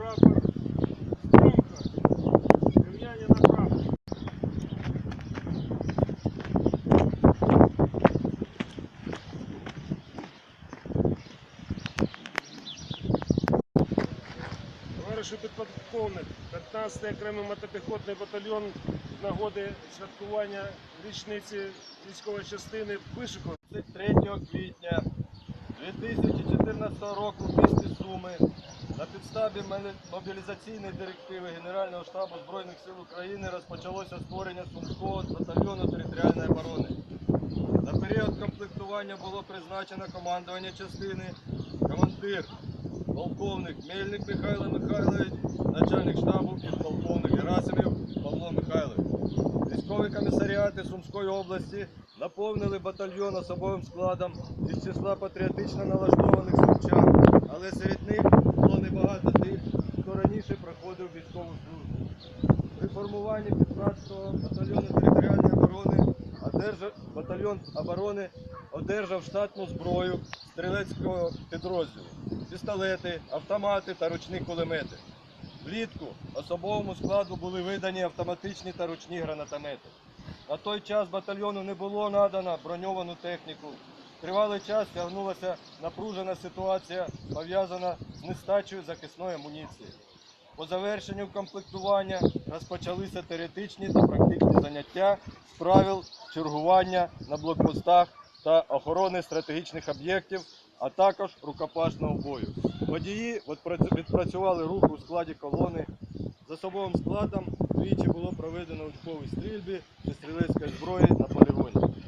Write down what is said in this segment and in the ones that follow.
прапор. Стрімко. Рівняння на прапор. Товаришу підполковник, 15-й окремий мотопіхотний батальйон з нагоди святкування річниці військової частини Пишиков 23 квітня 2014 року в місті Суми на підставі мобілізаційної директиви Генерального штабу Збройних сил України розпочалося створення Сумського батальйону територіальної оборони. На період комплектування було призначено командування частини, командир, полковник Мельник Михайло Михайлович, начальник штабу підполковник Герасимів Павло Михайлович. Військові комісаріати Сумської області наповнили батальйон особовим складом із числа патріотично налаштованих сумчан, але серед них було небагато тих, хто раніше проходив військову службу. При формуванні 15-го батальйону територіальної оборони одержав, батальйон оборони одержав штатну зброю стрілецького підрозділу, пістолети, автомати та ручні кулемети. Влітку особовому складу були видані автоматичні та ручні гранатомети. На той час батальйону не було надано броньовану техніку. Тривалий час тягнулася напружена ситуація, пов'язана з нестачею захисної амуніції. По завершенню комплектування розпочалися теоретичні та практичні заняття з правил чергування на блокпостах та охорони стратегічних об'єктів, а також рукопашного бою. Водії відпрацювали рух у складі колони. За особовим складом двічі було проведено учбові стрільби зі стрілецької зброї на полігоні.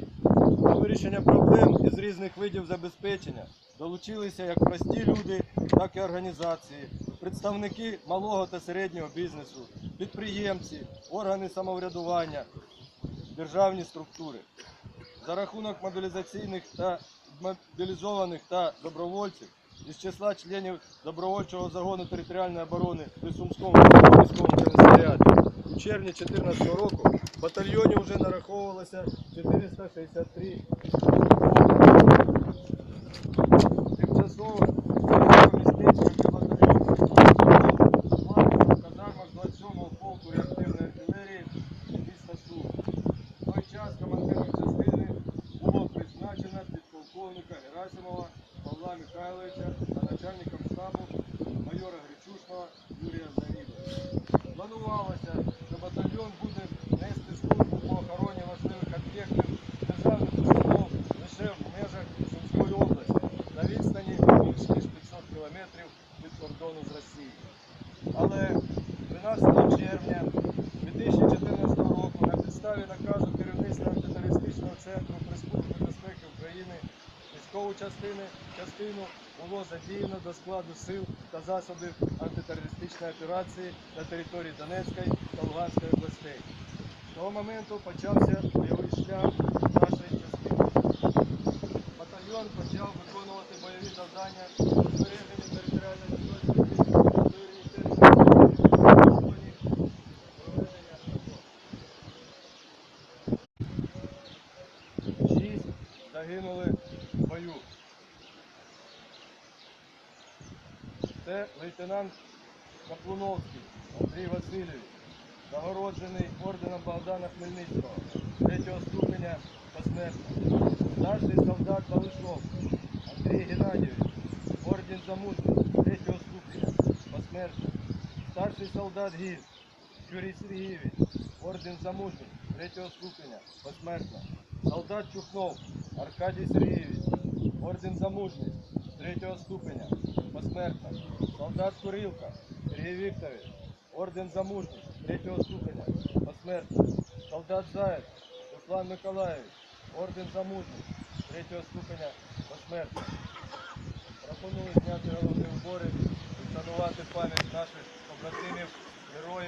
До вирішення проблем із різних видів забезпечення долучилися як прості люди, так і організації, представники малого та середнього бізнесу, підприємці, органи самоврядування, державні структури. За рахунок мобілізаційних та мобілізованих та добровольців із числа членів добровольчого загону територіальної оборони при Сумському військовому комісаріаті у червні 2014 року вже нараховувалося 463 Тимчасово Сумської області на відстані більш ніж 500 кілометрів від кордону з Росією. Але 13 червня 2014 року на підставі наказу керівництва антитерористичного центру при Службі безпеки України військову частини, частину було задіяно до складу сил та засобів антитерористичної операції на території Донецької та Луганської областей. З того моменту почався бойовий загинули в бою. Це лейтенант Каплуновський Андрій Васильович, нагороджений орденом Богдана Хмельницького, третього ступеня посмертно. Старший солдат Балишов Андрій Геннадійович, орден за мужність, третього ступеня, посмертно. Старший солдат Гіль Юрій Сергійович, орден за мужність, третього ступеня, посмертно. Солдат Чухнов Аркадій Сергійович, орден за мужність, третього ступеня, посмертно. Солдат Курилка Сергій Вікторович, орден за мужність, третього ступеня, посмертно. Солдат Заєць Руслан Миколаївич, орден за мужність, третього ступеня, посмертно. Пропоную зняти головні убори і вшанувати пам'ять наших побратимів, героїв